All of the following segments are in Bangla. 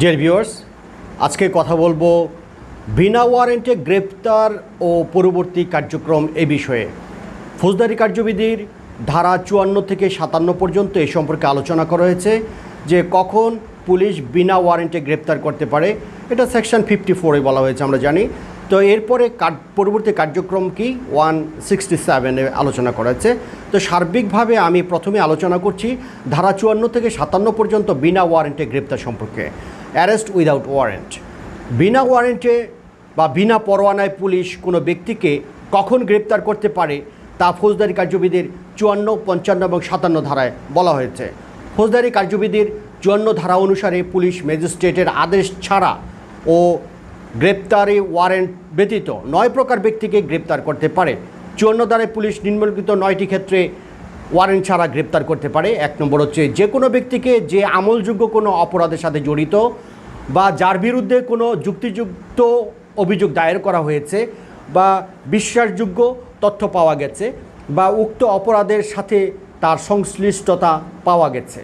ডিয়ার ভিউয়ার্স আজকে কথা বলব বিনা ওয়ারেন্টে গ্রেপ্তার ও পরবর্তী কার্যক্রম এ বিষয়ে। ফৌজদারি কার্যবিধির ধারা চুয়ান্ন থেকে সাতান্ন পর্যন্ত এ সম্পর্কে আলোচনা করা হয়েছে যে কখন পুলিশ বিনা ওয়ারেন্টে গ্রেপ্তার করতে পারে। এটা সেকশন ফিফটি ফোরে বলা হয়েছে, আমরা জানি। তো এরপরে পরবর্তী কার্যক্রম কি? ওয়ান সিক্সটি সেভেনে আলোচনা করা হয়েছে। তো সার্বিকভাবে আমি প্রথমে আলোচনা করছি ধারা চুয়ান্ন থেকে সাতান্ন পর্যন্ত বিনা ওয়ারেন্টে গ্রেপ্তার সম্পর্কে। Arrest without warrant. বিনা ওয়ারেন্টে বা বিনা পরোয়ানায় পুলিশ কোনো ব্যক্তিকে কখন গ্রেপ্তার করতে পারে তা ফৌজদারি কার্যবিধির চুয়ান্ন, পঞ্চান্ন এবং সাতান্ন ধারায় বলা হয়েছে। ফৌজদারি কার্যবিধির চুয়ান্ন ধারা অনুসারে পুলিশ ম্যাজিস্ট্রেটের আদেশ ছাড়া ও গ্রেপ্তারি ওয়ারেন্ট ব্যতীত নয় প্রকার ব্যক্তিকে গ্রেপ্তার করতে পারে। চুয়ান্ন ধারায় পুলিশ নিম্নলিখিত নয়টি ক্ষেত্রে ওয়ারেন্ট ছাড়া গ্রেপ্তার করতে পারে। এক নম্বর হচ্ছে, যে কোনো ব্যক্তিকে যে আমলযোগ্য কোনো অপরাধের সাথে জড়িত বা যার বিরুদ্ধে কোনো যুক্তিযুক্ত অভিযোগ দায়ের করা হয়েছে বা বিশ্বাসযোগ্য তথ্য পাওয়া গেছে বা উক্ত অপরাধের সাথে তার সংশ্লিষ্টতা পাওয়া গেছে।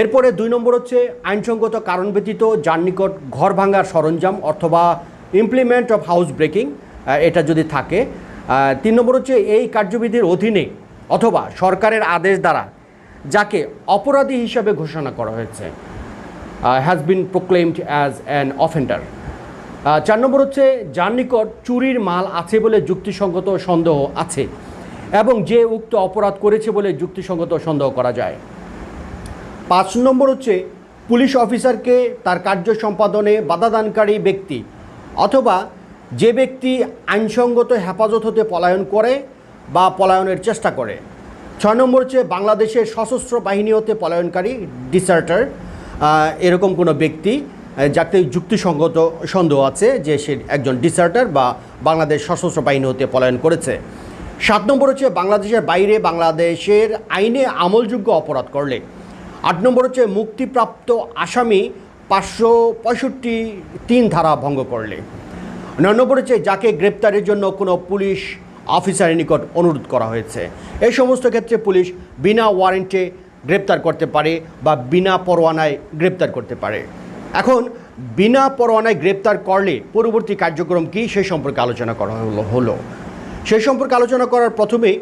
এরপরে দুই নম্বর হচ্ছে, আইনসঙ্গত কারণ ব্যতীত যার নিকট ঘর ভাঙার সরঞ্জাম অথবা ইমপ্লিমেন্ট অফ হাউস ব্রেকিং এটা যদি থাকে। তিন নম্বর হচ্ছে, এই কার্যবিধির অধীনে অথবা সরকারের আদেশ দ্বারা যাকে অপরাধী হিসাবে ঘোষণা করা হয়েছে has been proclaimed as an offender চার নম্বর হচ্ছে, যার নিকট চুরির মাল আছে বলে যুক্তিসঙ্গত সন্দেহ আছে এবং যে উক্ত অপরাধ করেছে বলে যুক্তিসঙ্গত সন্দেহ করা যায়। পাঁচ নম্বর হচ্ছে, পুলিশ অফিসারকে তার কার্য সম্পাদনে বাধাদানকারী ব্যক্তি অথবা যে ব্যক্তি আইনসঙ্গত হেফাজত হতে পলায়ন করে বা পলায়নের চেষ্টা করে। ছয় নম্বর হচ্ছে বাংলাদেশের সশস্ত্র বাহিনী হতে পলায়নকারী, ডিসার্টার এরকম কোনো ব্যক্তি যাতে যুক্তিসঙ্গত সন্দেহ আছে যে সে একজন ডিসার্টার বা বাংলাদেশ সশস্ত্র বাহিনী হতে পলায়ন করেছে। সাত নম্বর হচ্ছে বাংলাদেশের বাইরে বাংলাদেশের আইনে আমলযোগ্য অপরাধ করলে। আট নম্বর হচ্ছে মুক্তিপ্রাপ্ত আসামি পাঁচশো পঁয়ষট্টি তিন ধারা ভঙ্গ করলে। নয় নম্বর হচ্ছে যাকে গ্রেপ্তারের জন্য কোনো পুলিশ অফিসারের নিকট অনুরোধ করা হয়েছে। এই সমস্ত ক্ষেত্রে পুলিশ বিনা ওয়ারেন্টে গ্রেপ্তার করতে পারে বা বিনা পরোয়ানায় গ্রেপ্তার করতে পারে। এখন, বিনা পরোয়ানায় গ্রেপ্তার করলে পরবর্তী কার্যক্রম কী সেই সম্পর্কে আলোচনা করা হলো হলো। সেই সম্পর্কে আলোচনা করার প্রথমেই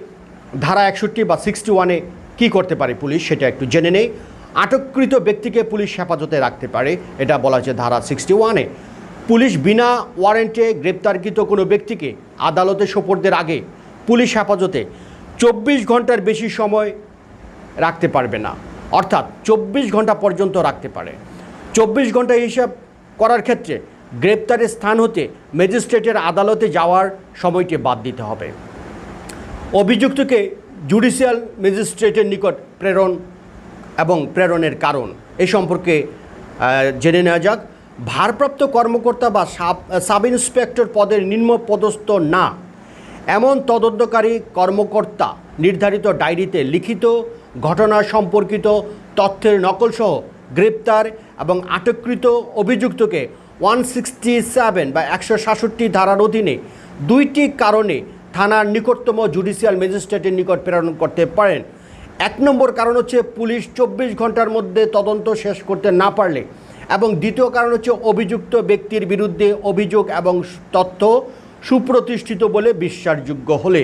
ধারা একষট্টি বা সিক্সটি ওয়ানে কী করতে পারে পুলিশ সেটা একটু জেনে নেই। আটককৃত ব্যক্তিকে পুলিশ হেফাজতে রাখতে পারে, এটা বলা হচ্ছে ধারা সিক্সটি ওয়ানে পুলিশ বিনা ওয়ারেন্টে গ্রেপ্তারকৃত কোনো ব্যক্তিকে আদালতে সোপর্দের আগে পুলিশ হেফাজতে চব্বিশ ঘণ্টার বেশি সময় রাখতে পারবে না। অর্থাৎ চব্বিশ ঘণ্টা পর্যন্ত রাখতে পারে। চব্বিশ ঘণ্টা হিসাব করার ক্ষেত্রে গ্রেপ্তারের স্থান হতে ম্যাজিস্ট্রেটের আদালতে যাওয়ার সময়টি বাদ দিতে হবে। অভিযুক্তকে জুডিশিয়াল ম্যাজিস্ট্রেটের নিকট প্রেরণ এবং প্রেরণের কারণ এ সম্পর্কে জেনে নেওয়া যাক। ভারপ্রাপ্ত কর্মকর্তা বা সাব ইন্সপেক্টর পদের নিম্ন পদস্থ না। এমন তদন্তকারী কর্মকর্তা নির্ধারিত ডায়েরিতে লিখিত, ঘটনা সম্পর্কিত তথ্যের নকলসহ গ্রেপ্তার এবং আটককৃত অভিযুক্তকে ওয়ান সিক্সটি সেভেন বা একশো সাতষট্টি ধারার অধীনে দুইটি কারণে থানার নিকটতম জুডিশিয়াল ম্যাজিস্ট্রেটের নিকট প্রেরণ করতে পারেন। এক নম্বর কারণ হচ্ছে পুলিশ চব্বিশ ঘণ্টার মধ্যে তদন্ত শেষ করতে না পারলে এবং দ্বিতীয় কারণ হচ্ছে অভিযুক্ত ব্যক্তির বিরুদ্ধে অভিযোগ এবং তথ্য সুপ্রতিষ্ঠিত বলে বিশ্বাসযোগ্য হলে।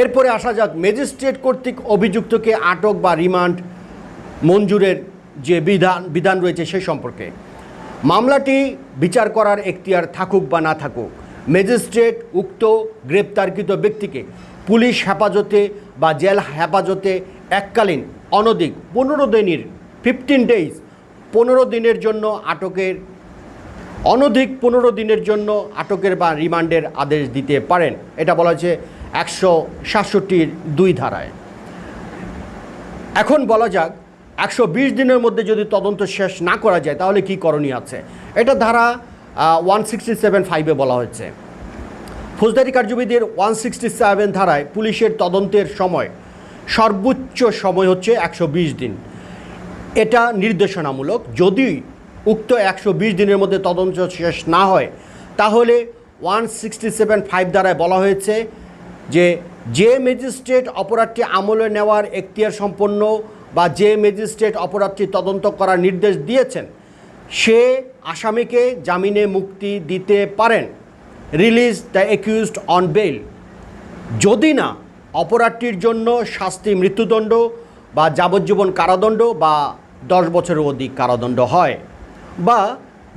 এরপরে আসা যাক, ম্যাজিস্ট্রেট কর্তৃক অভিযুক্তকে আটক বা রিমান্ড মঞ্জুরের যে বিধান বিধান রয়েছে সে সম্পর্কে। মামলাটি বিচার করার এখতিয়ার থাকুক বা না থাকুক, ম্যাজিস্ট্রেট উক্ত গ্রেপ্তারকৃত ব্যক্তিকে পুলিশ হেফাজতে বা জেল হেফাজতে এককালীন, অনধিক পনেরো দিনের ফিফটিন ডেজ পনেরো দিনের জন্য আটকের, অনধিক পনেরো দিনের জন্য আটকের বা রিমান্ডের আদেশ দিতে পারেন। এটা বলা হয়েছে একশো সাতষট্টির দুই ধারায়। এখন বলা যাক, একশো বিশ দিনের মধ্যে যদি তদন্ত শেষ না করা যায়, তাহলে কি করণীয় আছে? এটা ধারা ওয়ান সিক্সটি সেভেন ফাইভে বলা হয়েছে। ফৌজদারি কার্যবিধির ওয়ান সিক্সটি সেভেন ধারায় পুলিশের তদন্তের সময় সর্বোচ্চ সময় হচ্ছে একশো বিশ দিন। এটা নির্দেশনামূলক। যদি উক্ত একশো বিশ দিনের মধ্যে তদন্ত শেষ না হয়, তাহলে ওয়ান সিক্সটি সেভেন ফাইভ দ্বারায় বলা হয়েছে যে যে ম্যাজিস্ট্রেট অপরাধটি আমলে নেওয়ার এখতিয়ার সম্পন্ন বা যে ম্যাজিস্ট্রেট অপরাধটি তদন্ত করার নির্দেশ দিয়েছেন, সে আসামিকে জামিনে মুক্তি দিতে পারেন। Release the accused on bail যদি না, অপরাধটির জন্য শাস্তি, মৃত্যুদণ্ড বা যাবজ্জীবন কারাদণ্ড বা দশ বছরের অধিক কারাদণ্ড হয় বা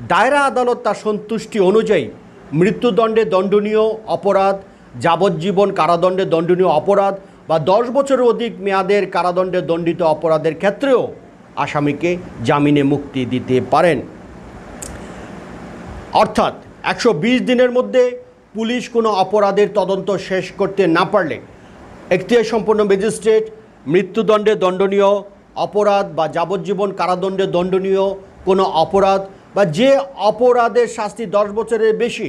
দায়রা আদালত তার সন্তুষ্টি অনুযায়ী মৃত্যুদণ্ডে দণ্ডনীয় অপরাধ, যাবজ্জীবন কারাদণ্ডে দণ্ডনীয় অপরাধ বা দশ বছরের অধিক মেয়াদের কারাদণ্ডে দণ্ডিত অপরাধের ক্ষেত্রেও আসামিকে জামিনে মুক্তি দিতে পারেন। অর্থাৎ একশো বিশ দিনের মধ্যে পুলিশ কোনো অপরাধের তদন্ত শেষ করতে না পারলে এখতিয়ার সম্পন্ন ম্যাজিস্ট্রেট মৃত্যুদণ্ডে দণ্ডনীয় অপরাধ বা যাবজ্জীবন কারাদণ্ডে দণ্ডনীয় কোনো অপরাধ বা যে অপরাধের শাস্তি দশ বছরের বেশি,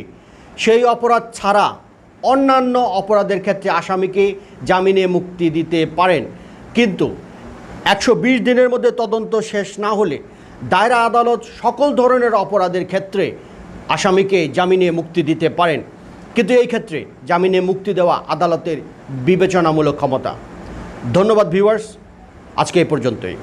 সেই অপরাধ ছাড়া অন্যান্য অপরাধের ক্ষেত্রে আসামিকে জামিনে মুক্তি দিতে পারেন। কিন্তু একশো বিশ দিনের মধ্যে তদন্ত শেষ না হলে দায়রা আদালত সকল ধরনের অপরাধের ক্ষেত্রে আসামিকে জামিনে মুক্তি দিতে পারেন। কিন্তু এই ক্ষেত্রে জামিনে মুক্তি দেওয়া আদালতের বিবেচনামূলক ক্ষমতা। ধন্যবাদ ভিউয়ার্স। আজকে এই পর্যন্তই।